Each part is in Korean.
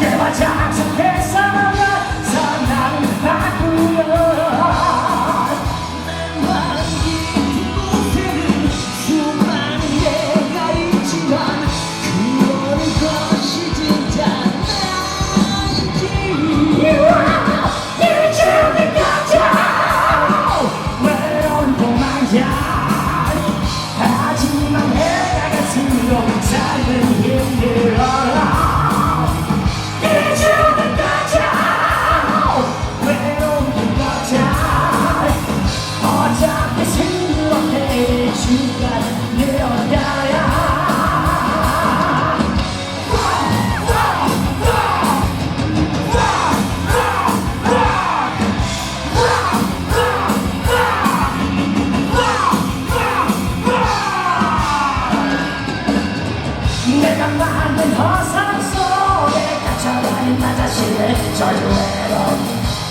Yeah, my job's a best of my life, so I'm not in the back. 생각해 주가 내옆 야야.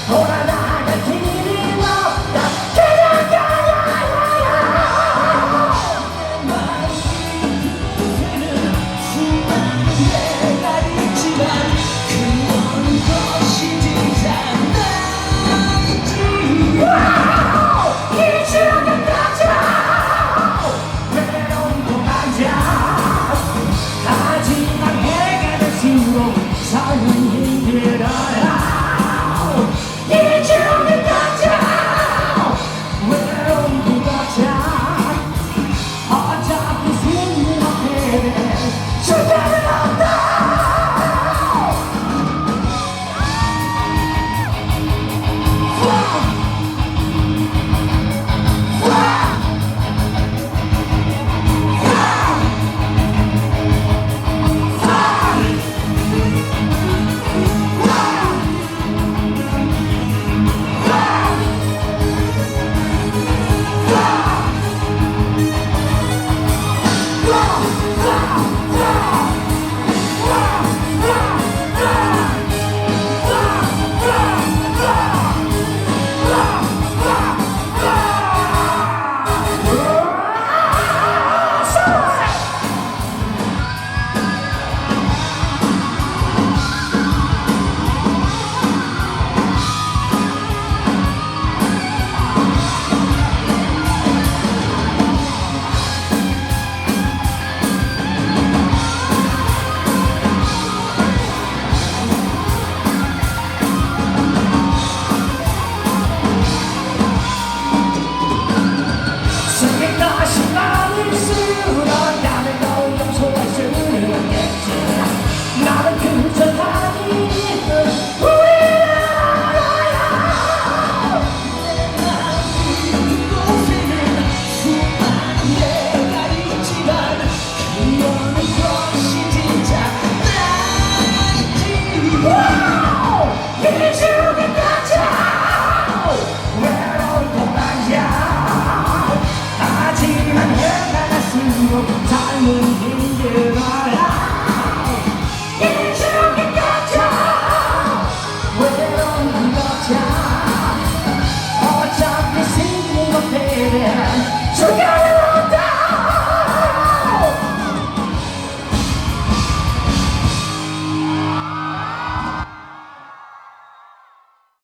돌아나갈 길